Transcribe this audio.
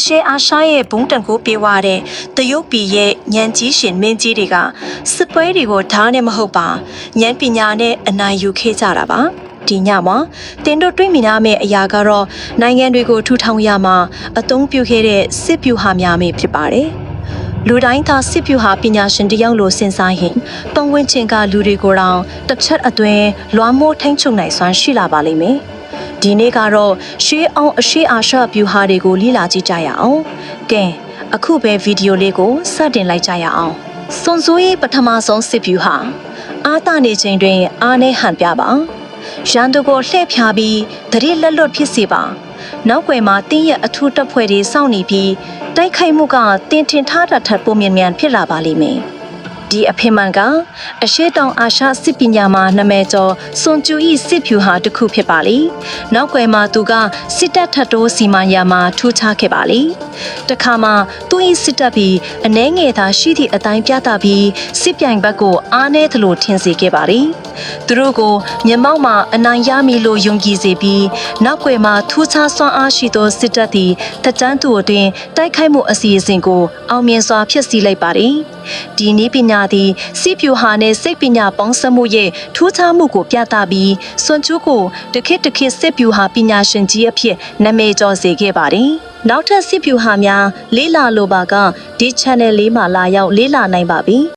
အရှေအာရှရဲ့ဘုံတန်ကိုပြေးဝတဲ့တရုတ်ပြည်ရဲ့ညံကြီးရှင်မင်းကြီးတွေကစစ်ပွဲတွေကိုဓာတ်နဲ့မဟုတ်ပါဉာဏ်ပညာနဲ့အနိုင်ယူခဲ့ကြတာပါဒီညမှာတင်တို့တွေးမိနာမဲ့အရာကတော့နိုင်ငံတွေကိုထူထောင်ရမှာအသုံးပြုခဲ့တဲ့စစ်ဗျူဟာများပဲဖြစ်ပါတယ်လူတိုင်းသာစစ်ဗျူဟာပညာရှင်တယောက်လိုစဉ်းစားရင်ပတ်ဝန်းကျင်ကလူတွေကိုတောင်တစ်ချက်အတွင်းလွှမ်းမိုးထိန်ချုပ်နိုင်စွမ်းရှိလာပါလိမ့်မယ်။ ဒီနေ့ကတော့ရှေးအောင်အရှိအာရှဗျူဟာတွေကိုလေ့လာကြည့်ကြရအောင်။ကဲအခုပဲဗီဒီယိုလေးကိုစတင်လိုက်ကြရအောင်။စွန်စိုးရဲ့ပထမဆုံးစစ်ဗျူဟာအာသနေချိန်တွင် အာနဲ့ဟန်ပြပါ။ရန်သူကိုလှည့်ဖြားပြီးတတိလက်လွတ်ဖြစ်စေပါ။နောက်ွယ်မှာတင်းရဲ့အထူးတပ်ဖွဲ့တွေစောင့်နေပြီးတိုက်ခိုက်မှုကတင်ထင်ထားတာထက်ပိုမြန်မြန်ဖြစ်လာပါလိမ့်မယ်။ ဒီအဖေမှန်ကအရှိတောင်အာရှစစ်ပညာမှာနာမည်ကျော်စွန်ကျူဤစစ်ဖြူဟာတစ်ခုဖြစ်ပါလိ။နောက်ွယ်မှာသူကစစ်တပ်ထတ်တိုးစီမံရာမှာထူးခြားခဲ့ပါလိ။တခါမှသူဤစစ်တပ်ပြီးအနှဲငယ်သာရှိသည့်အတိုင်းပြသပြီးစစ်ပြိုင်ဘက်ကိုအားနည်းသလိုထင်စေခဲ့ပါလိ။သူတို့ကိုမျက်မှောက်မှာအနိုင်ရမည်လို့ယုံကြည်စေပြီးနောက်ွယ်မှာထူးခြားစွမ်းအားရှိသောစစ်တပ်သည်တကြမ်းသူအတွင်တိုက်ခိုက်မှုအစီအစဉ်ကိုအောင်မြင်စွာဖျက်ဆီးလိုက်ပါသည်။ဒီနည်းပညာသည်စီပြူဟာနှင့်စိတ်ပညာပေါင်းစပ်မှုရဲ့ထူးခြားမှုကိုပြသပြီးစွန်ကျူးကိုတခေတ်တခေတ်စစ်ပြူဟာပညာရှင်ကြီးအဖြစ်နာမည်ကျော်စေခဲ့ပါသည်။နောက်ထပ်စစ်ပြူဟာများလေးလာလိုပါကဒီ channel လေးမှာလာရောက်လေးလာနိုင်ပါပြီ။